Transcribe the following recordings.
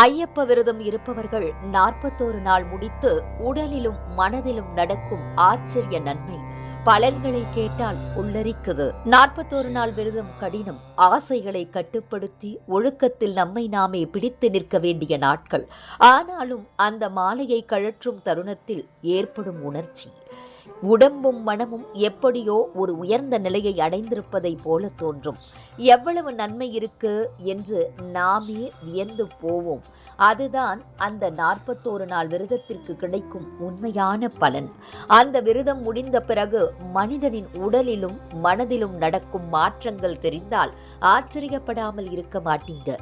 ஐயப்ப விரதம் இருப்பவர்கள் நாற்பத்தோரு நாள் முடித்து உடலிலும் மனதிலும் நடக்கும் ஆச்சரிய நன்மை பலன்களை கேட்டால் உள்ளரிக்குது நாற்பத்தோரு நாள் விரதம் கடினம். ஆசைகளை கட்டுப்படுத்தி ஒழுக்கத்தில் நம்மை நாமே பிடித்து நிற்க வேண்டிய நாட்கள். ஆனாலும் அந்த மாலையை கழற்றும் தருணத்தில் ஏற்படும் உணர்ச்சி. உடம்பும் மனமும் எப்படியோ ஒரு உயர்ந்த நிலையை அடைந்திருப்பதை போல தோன்றும். எவ்வளவு நன்மை இருக்கு என்று நாமே வியந்து போவோம். அதுதான் அந்த நாற்பத்தோரு நாள் விரதத்திற்கு கிடைக்கும் உண்மையான பலன். அந்த விரதம் முடிந்த பிறகு மனிதனின் உடலிலும் மனதிலும் நடக்கும் மாற்றங்கள் தெரிந்தால் ஆச்சரியப்படாமல் இருக்க மாட்டீங்க.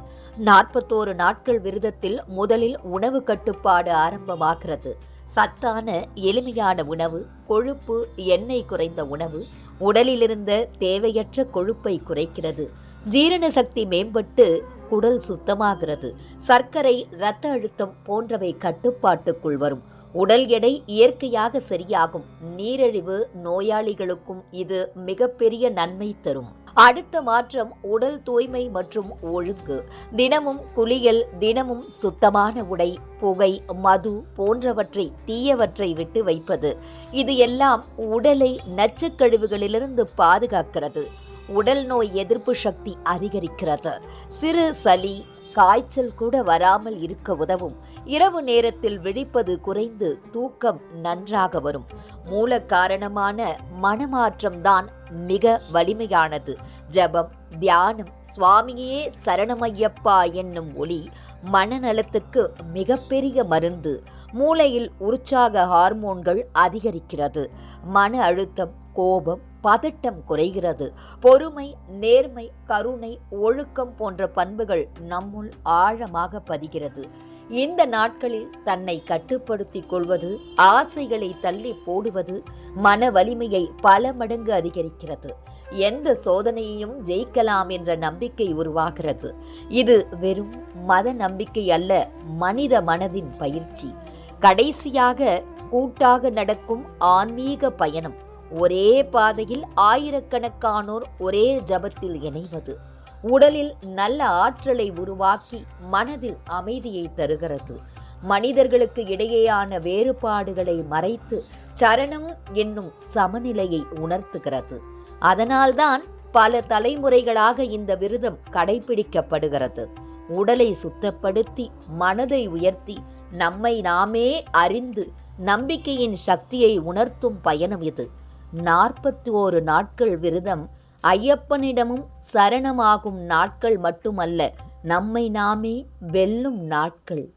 நாற்பத்தோரு நாட்கள் விரதத்தில் முதலில் உணவு கட்டுப்பாடு ஆரம்பமாகிறது. சத்தான எளிமையான உணவு கொழுப்பு எண்ணெய் குறைந்த உணவு உடலிலிருந்த தேவையற்ற கொழுப்பை குறைக்கிறது. ஜீரண சக்தி மேம்பட்டு குடல் சுத்தமாகிறது. சர்க்கரை இரத்த அழுத்தம் போன்றவை கட்டுப்பாட்டுக்குள் வரும். உடல் எடை இயற்கையாக சரியாகும். நீரிழிவு நோயாளிகளுக்கும் இது மிகப்பெரிய நன்மை தரும். அடுத்த மாற்றம் உடல் தூய்மை மற்றும் ஒழுங்கு. தினமும் குளியல் தினமும் சுத்தமான உடை புகை மது போன்றவற்றை தீயவற்றை விட்டு வைப்பது. இது எல்லாம் உடலை நச்சுக்கழிவுகளிலிருந்து பாதுகாக்கிறது. உடல் நோய் எதிர்ப்பு சக்தி அதிகரிக்கிறது. சிறு சளி காய்ச்சல் கூட வராமல் இருக்க உதவும். இரவு நேரத்தில் விழிப்பது குறைந்து தூக்கம் நன்றாக வரும். மூல காரணமான மனமாற்றம்தான் மிக வலிமையானது. ஜபம் தியானம் சுவாமியே சரணமையப்பா என்னும் ஒளி மனநலத்துக்கு மிகப்பெரிய மருந்து. மூளையில் உற்சாக ஹார்மோன்கள் அதிகரிக்கிறது. மன அழுத்தம் கோபம் பதட்டம் குறைகிறது. பொறுமை நேர்மை கருணை ஒழுக்கம் போன்ற பண்புகள் நம்முள் ஆழமாக பதிகிறது. இந்த நாட்களில் தன்னை கட்டுப்படுத்திக் கொள்வது ஆசைகளை தள்ளி போடுவது மன வலிமையை பல மடங்கு அதிகரிக்கிறது. எந்த சோதனையையும் ஜெயிக்கலாம் என்ற நம்பிக்கை உருவாகிறது. இது வெறும் மத நம்பிக்கை அல்ல மனித மனதின் பயிற்சி. கடைசியாக கூட்டாக நடக்கும் ஆன்மீக பயணம். ஒரே பாதையில் ஆயிரக்கணக்கானோர் ஒரே ஜபத்தில் இணைவது உடலில் நல்ல ஆற்றலை உருவாக்கி மனதில் அமைதியை தருகிறது. மனிதர்களுக்கு இடையேயான வேறுபாடுகளை மறைத்து சரணம் என்னும் சமநிலையை உணர்த்துகிறது. அதனால்தான் பல தலைமுறைகளாக இந்த விரதம் கடைபிடிக்கப்படுகிறது. உடலை சுத்தப்படுத்தி மனதை உயர்த்தி நம்மை நாமே அறிந்து நம்பிக்கையின் சக்தியை உணர்த்தும் பயணம் இது. நாற்பத்தி ஓரு நாட்கள் விரதம் ஐயப்பனிடமும் சரணமாகும் நாட்கள் மட்டுமல்ல நம்மை நாமே வெல்லும் நாட்கள்.